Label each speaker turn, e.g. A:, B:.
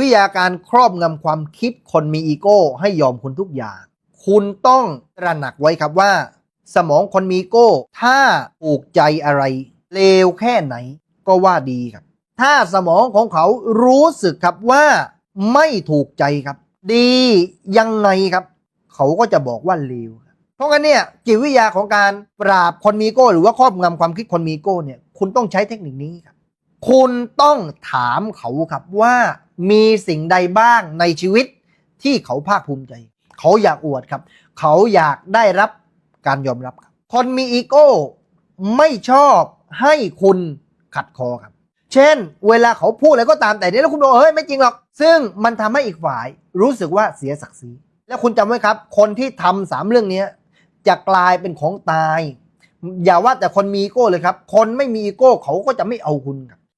A: วิทยาการครอบงำความคิดคนมีอีโก้ให้ยอมคุณทุกอย่าง คุณต้องตระหนักไว้ครับว่า สมองคนมีอีโก้ ถ้าผูกใจอะไร เลวแค่ไหนก็ว่าดีครับ ถ้าสมองของเขารู้สึกครับว่าไม่ถูกใจครับ ดียังไงครับ เขาก็จะบอกว่าเลวครับเพราะงั้นเนี่ยจิตวิทยาของการปราบคนมีอีโก้ หรือว่าครอบงำความคิดคนมีอีโก้เนี่ย คุณต้องใช้เทคนิคนี้ครับ คุณต้องถามเขาครับว่า มีสิ่งใดบ้างในชีวิตที่เขาภาคภูมิใจ เขาอยากอวดครับ เขาอยากได้รับการยอมรับครับ คนมีอีโก้ไม่ชอบให้คุณขัดคอครับ เช่น เวลาเขาพูดอะไรก็ตามแต่เนี่ยแล้วคุณบอกเฮ้ยไม่จริงหรอก ซึ่งมันทำให้อีกฝ่ายรู้สึกว่าเสียศักดิ์ศรี แล้วคุณจำไว้ครับ คนที่ทำสามเรื่องเนี้จะกลายเป็นของตาย อย่าว่าแต่คนมีอีโก้เลยครับ คนไม่มีอีโก้เขาก็จะไม่เอาคุณครับ